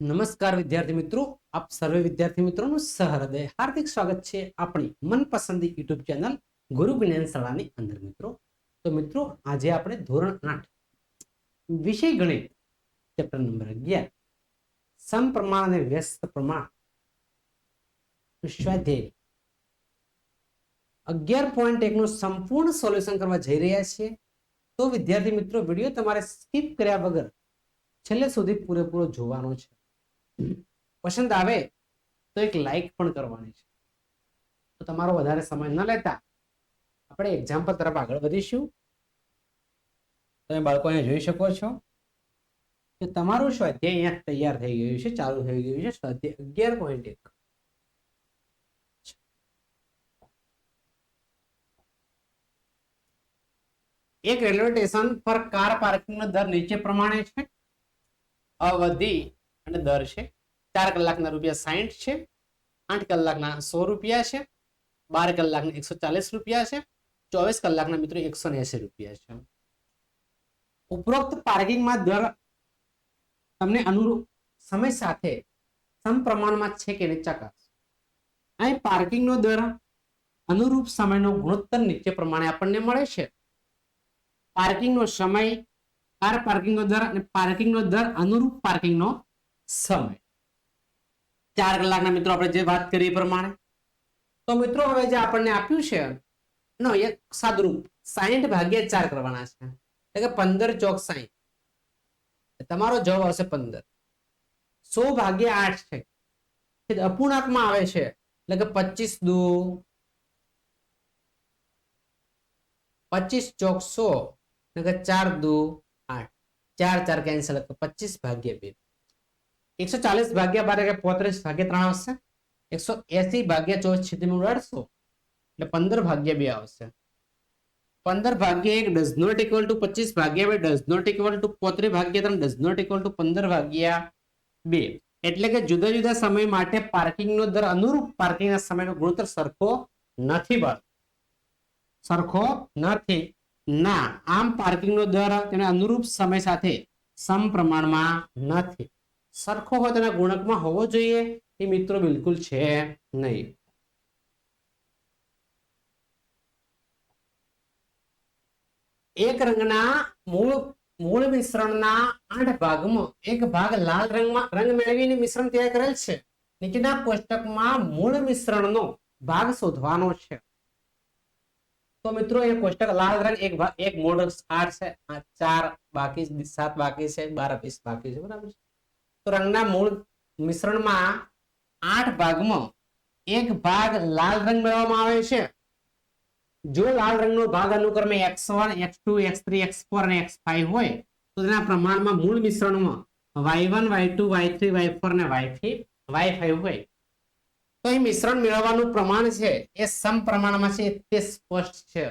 નમસ્કાર વિદ્યાર્થી મિત્રો, આપ સર્વે વિદ્યાર્થી મિત્રોનું સહૃદય હાર્દિક સ્વાગત છે આપણી મનપસંદી યુટ્યુબ ચેનલ ગુરુ જ્ઞાન શાળાની અંદર મિત્રો. તો મિત્રો, આજે આપણે ધોરણ આઠ, વિષય ગણિત, ચેપ્ટર નંબર અગિયાર, સમપ્રમાણ અને વ્યસ્ત પ્રમાણ, સ્વાધ્યાય. અગિયાર પોઈન્ટ એકનું સંપૂર્ણ સોલ્યુશન કરવા જઈ રહ્યા છીએ. તો વિદ્યાર્થી મિત્રો, વીડિયો તમારે સ્કીપ કર્યા વગર છેલ્લે સુધી પૂરેપૂરો જોવાનો છે. પસંદ આવે તો એક લાઈક પણ કરવાની છે. તો તમારો વધારે સમય ન લેતા આપણે એક્ઝામ્પલ તરફ આગળ વધીશું. તમે બાળકો અહીંયા જોઈ શકો છો કે તમારું સ્વાધ્યાય અહીંયા તૈયાર થઈ ગયું છે, ચાલુ થઈ ગયું છે સ્વાધ્યાય અગિયાર પોઈન્ટ એક. એક રેલવે સ્ટેશન પર કાર પાર્કિંગનો દર નીચે પ્રમાણે છે. અવધિ અને દર છે. ચાર કલાકના રૂપિયા સાહીઠ છે. આઠ કલાકના સો રૂપિયા છે. બાર કલાકના એકસો ચાલીસ રૂપિયા છે. ચોવીસ કલાકના મિત્રો એકસો એસી રૂપિયા છે. ઉપરોક્ત પાર્કિંગમાં દર તમને અનુરૂપ સમય સાથે સમપ્રમાણમાં છે કે નહીં ચકાસ. અહીં પાર્કિંગનો દર અનુરૂપ સમયનો ગુણોત્તર નીચે પ્રમાણે આપણને મળે છે. પાર્કિંગનો સમય, કાર પાર્કિંગનો દર અને પાર્કિંગનો દર અનુરૂપ પાર્કિંગનો સમય. ચાર કલાકના મિત્રો આપણે જે વાત કરી એ પ્રમાણે. તો મિત્રો હવે જે આપણને આપ્યું છે, નો, એક સાદરૂપ. સાહીઠ ભાગ્યા ચાર કરવાના છે. એટલે કે પંદર ચોક સાહીઠ તમારો જવાબ આવશે પંદર. સો ભાગ્યા આઠ છે. અપૂર્ણાંકમાં આવે છે. એટલે કે પચીસ દુ પચીસ ચોક સો. એટલે કે ચાર દુ આઠ. ચાર ચાર કેન્સલ પચીસ ભાગ્યા બે. એકસો ચાલીસ ભાગ્યા બાર પોત્રીસ ભાગ્યા ત્રણ આવશે. એકસો એસી ભાગ્યા ચોવીસ છેદી અઢારસો એટલે પંદર ભાગ્યા બે આવશે. પંદર ભાગ્યા એક ડઝ નોટ ઇક્વલ ટુ પચીસ ભાગ્યા બે ડઝ નોટ ઇક્વલ ટુ પોત્રીસ ભાગ્યા ત્રણ ડઝ નોટ ઇક્વલ ટુ પંદર ભાગ્યા બે. એટલે કે જુદા જુદા સમય માટે પાર્કિંગનો દર અનુરૂપ પાર્કિંગના સમયનો ગુણોત્તર સરખો નથી બળ. સરખો નથી. ના, આમ પાર્કિંગનો દર તેને અનુરૂપ સમય સાથે સમપ્રમાણમાં નથી. સરખો હોય તેના ગુણકમાં હોવો જોઈએ. એ મિત્રો બિલકુલ છે નહીં. એક રંગના મૂળ મૂળ મિશ્રણના આઠ ભાગમાં, એક ભાગ લાલ રંગમાં, રંગ મેળવીને મિશ્રણ તૈયાર કરેલ છે. નીચેના કોષ્ટકમાં મૂળ મિશ્રણનો ભાગ શોધવાનો છે. તો મિત્રો, એ કોષ્ટક લાલ રંગ, એક ભાગ એક મૂળ આઠ છે, આ ચાર બાકી, સાત બાકી છે, બાર વીસ બાકી છે, બરાબર છે. રંગના મૂળ મિશ્રણમાં આઠ ભાગમાં એક ભાગ લાલ રંગ મેળવવામાં આવે છે. જો લાલ રંગનો ભાગ અનુક્રમે X one, X two, X three, X four અને એક્સ ફાઈવ હોય, તો તેના પ્રમાણમાં મૂળ મિશ્રણમાં Y one, Y two, Y three, Y four અને વાય વાય ફાઈવ હોય. તો એ મિશ્રણ મેળવવાનું પ્રમાણ છે, એ સમ પ્રમાણમાં છે, તે સ્પષ્ટ છે.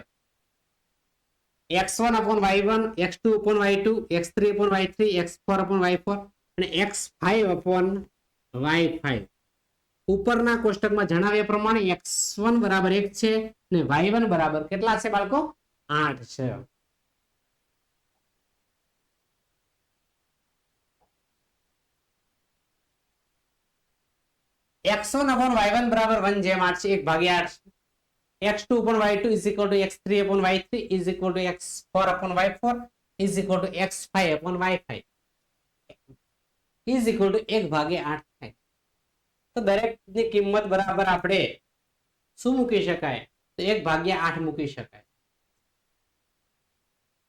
X one upon Y one, X two upon Y two, X three upon Y three, X four upon Y four અને X five upon Y five ઉપરના કોષ્ટકમાં જણાવ્યા પ્રમાણે એક્સ વન બરાબર એક છે અને વાય વન બરાબર કેટલા છે બાળકો? આઠ છે. X one upon y one બરાબર વન જેમ આઠ છે, એક ભાગ્યા આઠ x two upon y two is equal to x three upon y three is equal to x four upon y four is to x five upon y five is equal to એક ભાગે આઠ થાય તો દરેકની કિંમત બરાબર આપણે શું મૂકી શકાય તો એક ભાગ્યા આઠ મૂકી શકાય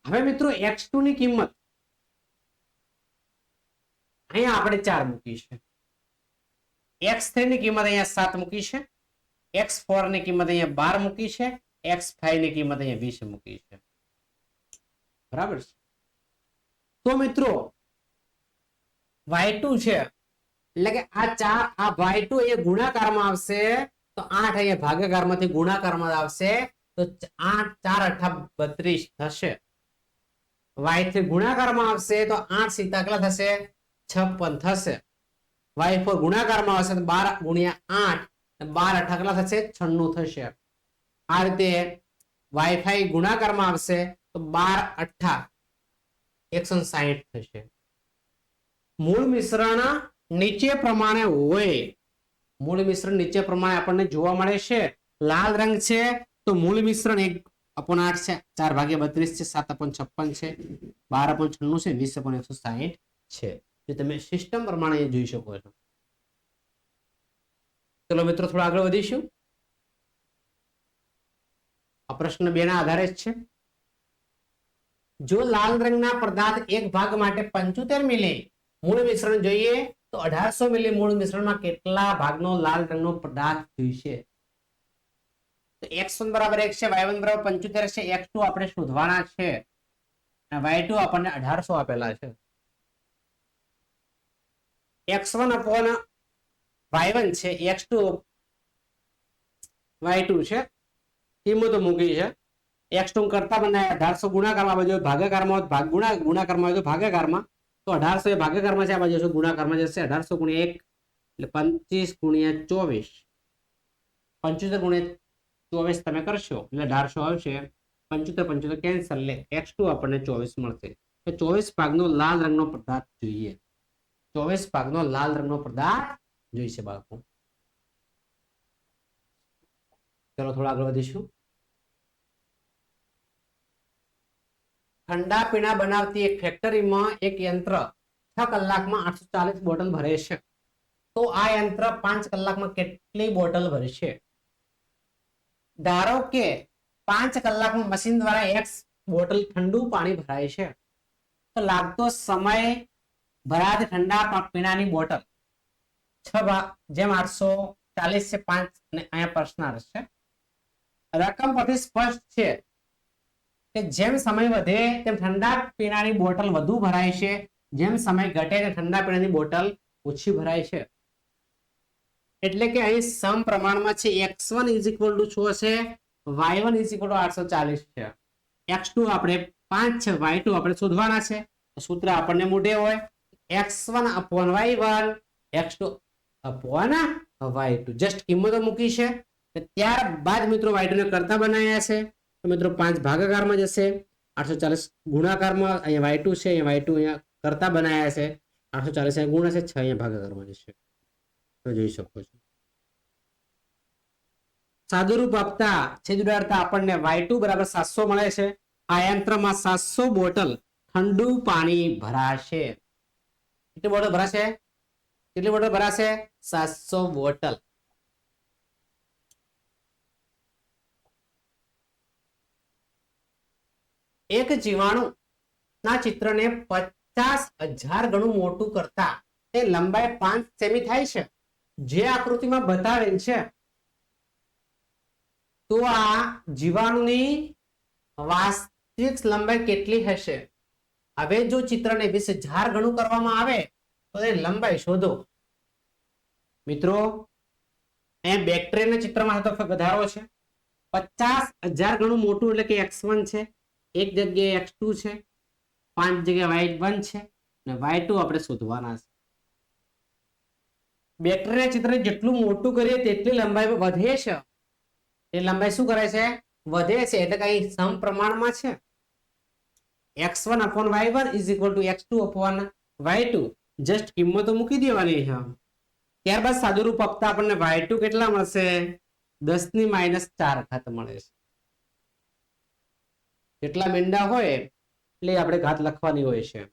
હવે મિત્રો એક્સ ટુ ની કિંમત અહીંયા આપણે ચાર મૂકી છે એક્સ થ્રી ની કિંમત અહીંયા સાત મૂકી છે એક્સ ફોરની કિંમત અહીંયા બાર મૂકી છે એક્સ ફાઈવની કિંમત અહીંયા વીસ મૂકી છે બરાબર છે તો મિત્રો વાય ટુ છે. એટલે કે આ ચાર, આ y2 એ ગુણાકારમાં આવશે, તો આઠ અહીંયા ભાગાકારમાંથી ગુણાકારમાં આવશે, તો આઠ, ચાર, અઠા, બત્રીસ થશે. વાયથી ગુણાકારમાં આવશે, તો આઠ સીતા કેટલા થશે? છપ્પન થશે. વાય ફોર ગુણાકારમાં આવશે, તો બાર ગુણ્યા આઠ બાર, અઠા કેટલા થશે? છન્નું થશે. આ રીતે વાયફાઈ ગુણાકારમાં આવશે, તો બાર, અઠા, એકસો સાહીઠ થશે. મૂળ મિશ્રણ નીચે પ્રમાણે હોય. મૂળ મિશ્રણ નીચે પ્રમાણે આપણને જોવા મળે છે. લાલ રંગ છે તો મૂળ મિશ્રણ એક અપોન આઠ છે, ચાર ભાગ્યા બત્રીસ છે, સાત અપોન છપ્પન છે, બાર અપોન છન્નું છે, વીસ અપોન એકસો સાહીઠ છે. જે તમે સિસ્ટમ પ્રમાણે જોઈ શકો છો. ચલો મિત્રો થોડા આગળ વધીશું. આ પ્રશ્ન બે ના આધારે જ છે. જો લાલ રંગના પદાર્થ એક ભાગ માટે પંચોતેર મિલી મૂળ મિશ્રણ જોઈએ તો અઢારસો મિલી મૂળ મિશ્રણમાં કેટલા ભાગનો લાલ રંગનો પદાર્થ જોઈશે તો એક્સ વન બરાબર એક છે વાય વન બરાબર પંચોતેર છે એક્સ ટુ આપણે શોધવાના છે. અને વાય ટુ આપણને અઢારસો આપેલા છે. X one upon y one છે એક્સ ટુ વાય ટુ છે. કિંમતો મૂકી છે. એક્સ ટુ કરતા મને અઢારસો ગુણાકારમાં બધું ભાગાકારમાં ભાગ ગુણા ગુણાકારમાં ભાગાકારમાં. તો અઢારસો એ ભાગ્યકારમાં છે આ બાજુ ગુણાકારમાં જશે અઢારસો ગુણ્યા એક એટલે પંચીસ ગુણ્યા ચોવીસ. પંચોતેર ગુણ્યા ચોવીસ તમે કરશો, એટલે અઢારસો આવશે. પંચોતેર પંચોતેર કેન્સલ એટલે એક્સ ટુ આપણને ચોવીસ મળશે. તો ચોવીસ ભાગનો લાલ રંગનો પદાર્થ જોઈએ. ચોવીસ ભાગનો લાલ રંગનો પદાર્થ જોઈશે બાળકો. ચલો થોડા આગળ વધીશું. ઠંડા પીણા બનાવતી એક ફેક્ટરીમાં એક યંત્ર છ કલાકમાં આઠસો ચાલીસ બોટલ ભરે છે. તો આ યંત્ર પાંચ કલાકમાં કેટલી બોટલ ભરશે ધારો કે પાંચ કલાકમાં મશીન દ્વારા એક બોટલ ઠંડુ પાણી ભરાય છે, તો લાગતો સમય ભરાત ઠંડા પીણાની બોટલ છ ભાગ જેમ આઠસો ચાલીસ છે પાંચ અને અહીંયા પ્રશ્નાર્થ છે રકમ પરથી સ્પષ્ટ છે કે જેમ સમય વધે તેમ ઠંડા પીણાની બોટલ વધુ ભરાય છે. જેમ સમય ઘટે તેમ ઠંડા પીણાની બોટલ ઓછી ભરાય છે. એટલે કે અહીં સમ પ્રમાણમાં છે x one is equal to છો છે y one is equal to આઠસો ચાલીસ છે. એક્સ ટુ આપણે પાંચ છે, વાય ટુ આપણે શોધવાના છે. સૂત્ર આપણને મોઢે હોય. X one upon y one, x two upon y two. Just કિંમતો મૂકી છે. ત્યારબાદ મિત્રો વાય ટુ ને કરતા બનાવ્યા છે. તો મિત્રો પાંચ ભાગાકારમાં જશે. આઠસો ચાલીસ ગુણાકારમાં અહીંયા વાય ટુ છે. અહીંયા વાય ટુ અહીંયા કરતા બનાવ્યા છે. આઠસો ચાલીસ ગુણ હશે. છ અહીંયા ભાગાકારમાં જશે. તમે જોઈ શકો છો. સાદુરૂપ આપતા, છેદ આપણને વાય ટુ બરાબર સાતસો મળે છે. આ યંત્રમાં સાતસો બોટલ ઠંડુ પાણી ભરાશે. કેટલી બોટલ ભરાશે? કેટલી બોટલ ભરાશે? સાતસો બોટલ. એક જીવાણુ ના ચિત્રને પચાસ હજાર ગણું મોટું કરતા તે લંબાઈ પાંચ સેમી થાય છે. જે આકૃતિમાં બતાવેલ છે. તો આ જીવાણુની વાસ્તવિક લંબાઈ કેટલી હશે? હવે જો ચિત્રને વીસ હજાર ગણું કરવામાં આવે, તો એ લંબાઈ શોધો. મિત્રો, અહીંયા બેક્ટેરિયાના ચિત્રમાં તો વધારો છે. પચાસ હજાર ગણું મોટું એટલે કે એક્સ વન છે. એક જગ્યાએ એક્સ છે, પાંચ જગ્યાએ વાય છે, અને વાય આપણે શોધવાના છે. બેક્ટેરિયા ચિત્રને જેટલું મોટું કરીએ તેટલી લંબાઈ વધે છે. એ લંબાઈ શું કરે છે? વધે છે. એટલે કઈ સમ પ્રમાણમાં છે. X one upon y one is equal to x two upon y two just કિંમતો મૂકી દેવાની છે. ત્યારબાદ સાદુરૂપ આપતા આપણને વાય કેટલા મળશે? દસની માઇનસ ચાર ખાત મળે છે. જેટલા મીંડા હોય, એટલે આપણે ઘાત લખવાની હોય છે.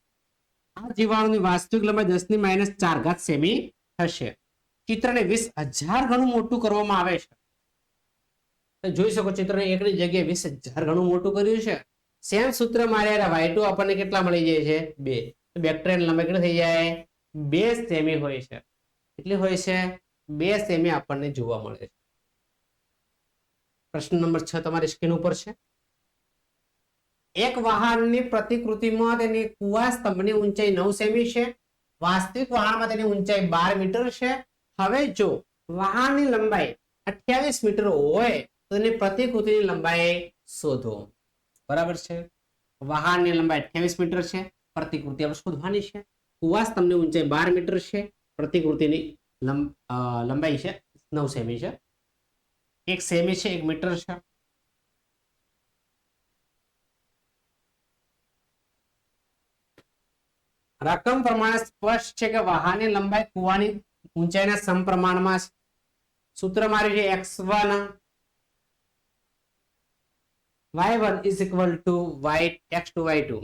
આ જીવાણુની વાસ્તવિક લંબાઈ દસની માઇનસ ચાર ઘાત સેમી થશે. ચિત્રને વીસ હજાર ગણું મોટું કરવામાં આવે છે. જોઈ શકો ચિત્રને એકની જગ્યાએ વીસ હજાર ગણું મોટું કર્યું છે. સેમ સૂત્ર માર્યા વાય ટુ આપણને કેટલા મળી જાય છે? બે. બેક્ટેરિયન લંબાઈ કેટલી થઈ જાય? બે સેમી હોય છે. કેટલી હોય છે, બે સેમી આપણને જોવા મળે છે. પ્રશ્ન નંબર છ તમારી સ્ક્રીન ઉપર છે. એક વાહનની પ્રતિકૃતિમાં તેની કુવા સ્તંભની ઊંચાઈ નવ સેમી છે. વાસ્તવિક વાહનમાં તેની ઊંચાઈ બાર મીટર છે. હવે જો વાહનની લંબાઈ અઠ્યાવીસ મીટર હોય, તો તેની પ્રતિકૃતિની લંબાઈ શોધો. બરાબર છે? વાહનની લંબાઈ અઠ્યાવીસ મીટર છે. પ્રતિકૃતિ આપણે શોધવાની છે. કુવા સ્તંભની ઊંચાઈ બાર મીટર છે. પ્રતિકૃતિની લંબાઈ છે નવ સેમી છે. એક સેમી છે, એક મીટર છે. રકમ પ્રમાણે સ્પષ્ટ છે કે વાહનની લંબાઈ કુવાની ઊંચાઈના સમપ્રમાણમાં છે. સૂત્ર માર્યું છે x one. Y one is equal to y x two y two.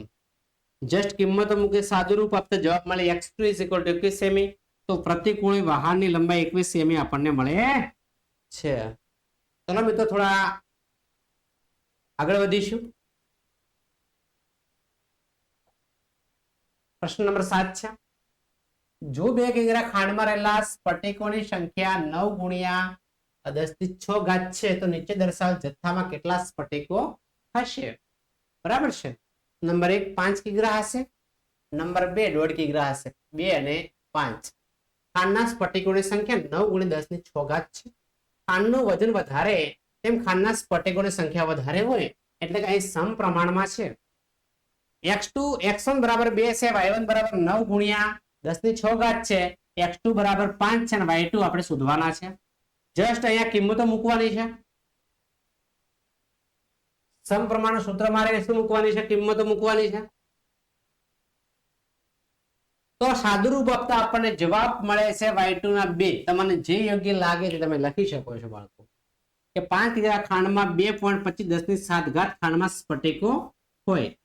Just કિંમતો મૂકી સાદું આપતા જવાબ મળે x two is equal to એકવીસ સેમી. તો પ્રતિકૂળ વાહનની લંબાઈ એકવીસ સેમી આપણને મળે છે. ચલો મિત્રો થોડા આગળ વધીશું. પ્રશ્ન નંબર સાત છે. જો બે કિગ્રા ખાંડમાં રહેલા સ્ફટિકોની સંખ્યા નવ ગુણ્યા દસથી છ ઘાત છે, તો નીચે દર્શાવેલ જથ્થામાં કેટલા સ્ફટિકો હશે? બરાબર છે? નંબર એક, પાંચ કિગ્રા હશે. નંબર બે, દોઢ કિગ્રા હશે. બે અને પાંચ. ખાંડના સ્ફટિકોની સંખ્યા નવ ગુણ્યા દસની છ ઘાત છે. ખાંડનું વજન વધારે, તેમ ખાંડના સ્ફટિકોની સંખ્યા વધારે હોય, એટલે કે અહીં સમપ્રમાણમાં છે. એક્સ ટુ એક્સ વન બરાબર બે છે વાય બરાબર નવ ગુણ્યા દસની છ ઘાત છે. એક્સ બરાબર પાંચ છે અને વાય આપણે શોધવાના છે. જસ્ટ અહીંયા કિંમતો મૂકવાની છે. સમપ્રમાણ સૂત્ર મારે શું મૂકવાની છે? કિંમતો મૂકવાની છે. તો સાદુરૂપ આપતા આપણને જવાબ મળે છે વાય ટુ ના બે. તમને જે યોગ્ય લાગે તે તમે લખી શકો છો બાળકો. કે પાંચ હજાર ખાંડમાં બે પોઈન્ટ પચીસ દસની સાત ઘાત ખાંડમાં સ્ફટિકો હોય.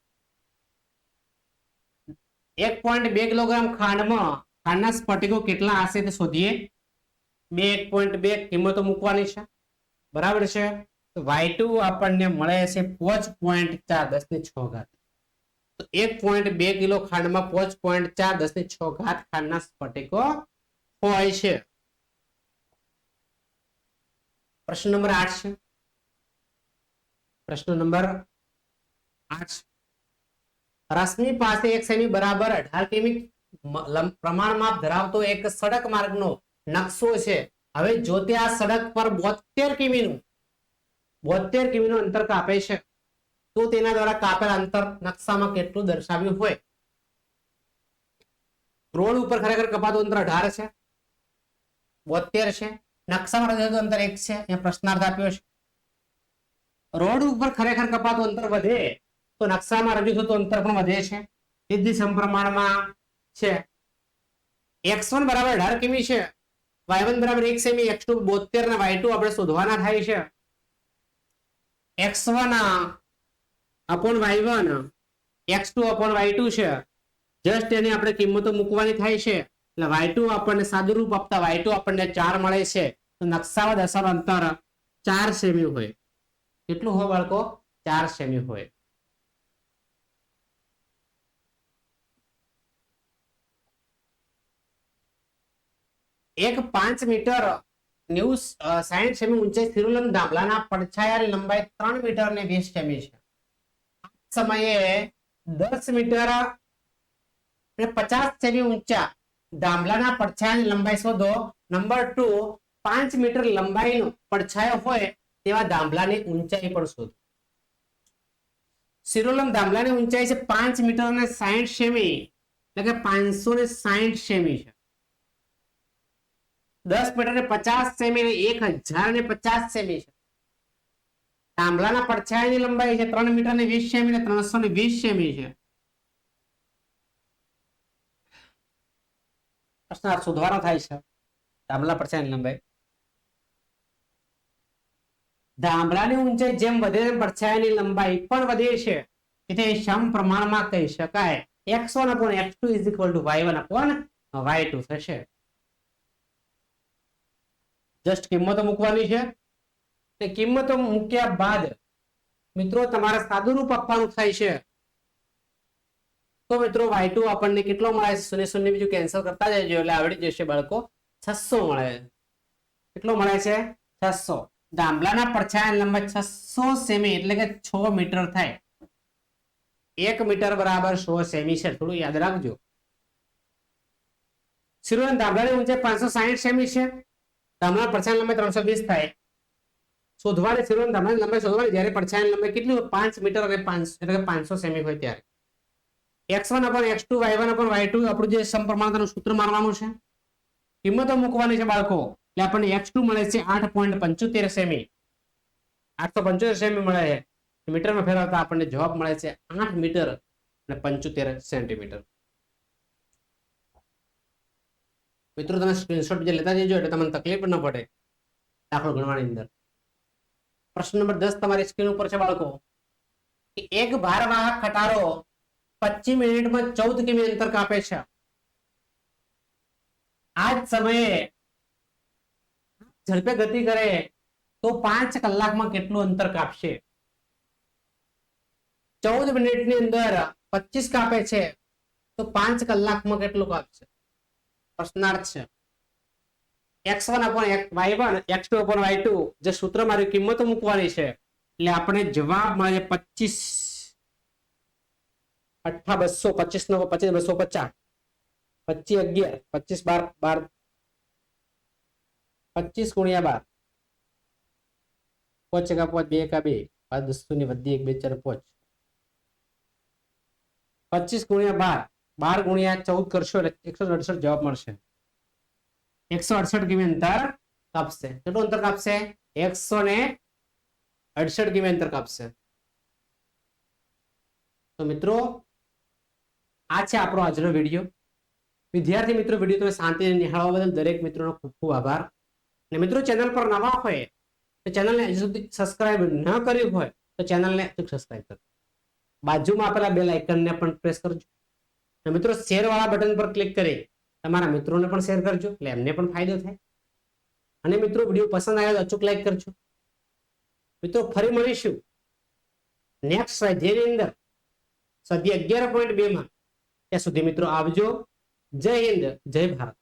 એક પોઈન્ટ બે કિલોગ્રામ ખાંડમાં, ખાંડના સ્ફટિકો કેટલા હશે તે શોધીએ. બે એક પોઈન્ટ બે કિંમતો મૂકવાની છે. બરાબર છે? તો વાય ટુ આપણને મળે છે પાંચ પોઈન્ટ ચાર દસ ને છ ઘાત. તો એક પોઈન્ટ બે કિલો ખાંડમાં પાંચ પોઈન્ટ ચાર દસ ને છ ઘાત ખાંડના સ્ફટિકો હોય છે. પ્રશ્ન નંબર આઠ છે. પ્રશ્ન નંબર આઠ રશ્મિ પાસે એક સેમી બરાબર અઢાર કિમી પ્રમાણ માપ ધરાવતો એક સડક માર્ગનો નકશો છે. હવે જો તે આ સડક પર બોતેર કિમીનું બોતેર કિમીનું અંતર કાપે છે, તો તેના દ્વારા કાપેલ અંતર નકશામાં કેટલું દર્શાવ્યું હોય? રોડ ઉપર ખરેખર કપાતું અંતર અઢાર છે બોતેર છે, નકશામાં અંતર એક છે, અહીંયા પ્રશ્નાર્થ આપ્યો છે. રોડ ઉપર ખરેખર કપાતું અંતર વધે તો નકશામાં રજૂ થતું અંતર પણ વધે છે સીધી સમપ્રમાણમાં છે. એક્સ વન બરાબર અઢાર કિમી છે. વાય વન બરાબર એક સેમી, એક્સ ટુ બોતેર ને વાય ટુ આપણે શોધવાના થાય છે. X one upon y one, x two upon y two છે. જસ્ટ એની આપણે કિંમતો મૂકવાની થાય છે. એટલે વાય ટુ આપણને સાદુરૂપ આપતા વાય ટુ આપણને ચાર મળે છે. તો નકશામાં દશાનું અંતર ચાર સેમી હોય. કેટલું હોય બાળકો? ચાર સેમી હોય. એક પાંચ મીટર નેવું સાહીઠ સેમી ઊંચાઈ સિરુલમ ધાબલાના પડછાયાની લંબાઈ ત્રણ મીટર ને વીસ સેમી છે. સમયે દસ મીટર અને પચાસ સેમી ઊંચા ધાબલાના પડછાયાની લંબાઈ શોધો. નંબર ટુ, પાંચ મીટર લંબાઈનો પડછાયો હોય તેવા ધાંભલાની ઊંચાઈ પણ શોધો. સિરોલમ ધાંભલાની ઊંચાઈ છે પાંચ મીટર અને સાહીઠ સેમી, એટલે કે પાંચસો ને સાહીઠ સેમી છે. દસ મીટર ને પચાસ સેમી ને એક હજાર ને પચાસ સેમી છે. થાંભલાના પડછાયાની લંબાઈ છે ત્રણ મીટર ને વીસ સેમી ને ત્રણસો ને વીસ સેમી છે. શોધવાનો થાય છે. થાંભલા પડછાયાની લંબાઈ. ધાંભલાની ઊંચાઈ જેમ વધે તેમ પડછાયાની લંબાઈ પણ વધે છે. એટલે સમ પ્રમાણમાં કહી શકાય. X one upon x two is equal to y one upon y two થશે. જસ્ટ કિંમતો મૂકવાની છે. તે કિંમતો મૂક્યા બાદ મિત્રો તમારે સાદુરૂપ આપવાનું થાય છે. તો મિત્રો વાય ટુ આપણને કેટલો મળે? શૂન્ય શૂન્ય બીજું કેન્સલ કરતા જજો એટલે આવડી જશે બાળકો. છસો મળે. કેટલો મળે છે? છસો. દાંભલાના પડછાયા લંબાઈ છસો સેમી એટલે કે છ મીટર થાય. એક મીટર બરાબર સો સેમી છે. થોડું યાદ રાખજો. સિરોન દાંભલાની ઊંચાઈ પાંચસો સાહીઠ સેમી છે. દાંભલા પડછાયા લંબાઈ ત્રણસો વીસ થાય. શોધવાની શિરોન તમારી લંબાઈ શોધવાની જ્યારે પડછાયાની લંબાઈ કેટલી હોય? પાંચ મીટર અને પાંચ, એટલે કે પાંચસો સેમી હોય ત્યારે. X one upon x two, y one upon y two, આપણું જે સમપ્રમાણતાનું સૂત્ર મારવાનું છે. કિંમતો મૂકવાની છે બાળકો, એટલે આપણને એક્સ ટુ મળે છે આઠ પોઈન્ટ પંચોતેર સેમી. આઠસો પંચોતેર સેમી મળે છે. મીટરમાં ફેરવતા આપણને જવાબ મળે છે આઠ મીટર અને પંચોતેર સેન્ટીમીટર. મિત્રો, તમે સ્ક્રીનશોટ જે લેતા જજો એટલે તમને તકલીફ ન પડે દાખલો ગણવાની અંદર. પ્રશ્ન નંબર દસ તમારી સ્ક્રીન ઉપર છે બાળકો. એક ભારવાહક ખટારો પચીસ મિનિટમાં ચૌદ કિમી અંતર કાપે છે. આ જ સમયે ઝડપે ગતિ કરે તો પાંચ કલાકમાં કેટલું અંતર કાપશે? ચૌદ મિનિટની અંદર પચીસ કાપે છે તો પાંચ કલાકમાં કેટલું કાપશે? જે સૂત્ર મારી કિંમતો મૂકવાની છે. એટલે આપણે જવાબ મળે પચીસ અઠા બસો પચીસ નો પચીસ બસો પચાસ, પચીસ અગિયાર, પચીસ બાર બાર, પચીસ ગુણ્યા બાર. પોચ એકા પોચ, બે એકા બે. પાંચ દસો ની વધી એક, બે ચાર, પોચ. પચીસ ગુણ્યા બાર. બાર ગુણ્યા ચૌદ કરશો એટલે એકસો અડસઠ જવાબ મળશે. એકસો અડસઠ કિમી અંતર કાપશે. કેટલું અંતર કાપશે? એકસો ને અડસઠ કિમી અંતર કાપશે. તો મિત્રો, આ છે આપણો આજનો વીડિયો વિદ્યાર્થી મિત્રો વીડિયો તમે શાંતિને નિહાળવા બદલ દરેક મિત્રોનો ખૂબ ખૂબ આભાર. અને મિત્રો, ચેનલ પર નવા હોય તો ચેનલને હજુ સુધી સબસ્ક્રાઇબ ન કર્યું હોય તો ચેનલને સબસ્ક્રાઇબ કરો. બાજુમાં આપેલા બે લાઇકનને પણ પ્રેસ કરજો. મિત્રો શેર વાળા બટન પર ક્લિક કરી તમારા મિત્રોને પણ શેર કરજો, એટલે એમને પણ ફાયદો થાય. અને મિત્રો વીડિયો પસંદ આવ્યો તો અચૂક લાઈક કરજો. મિત્રો ફરી મળીશું નેક્સ્ટ સ્વાધ્યાયની અંદર, સદી અગિયાર પોઈન્ટ બે માં. ત્યાં સુધી મિત્રો આવજો. જય હિન્દ, જય ભારત.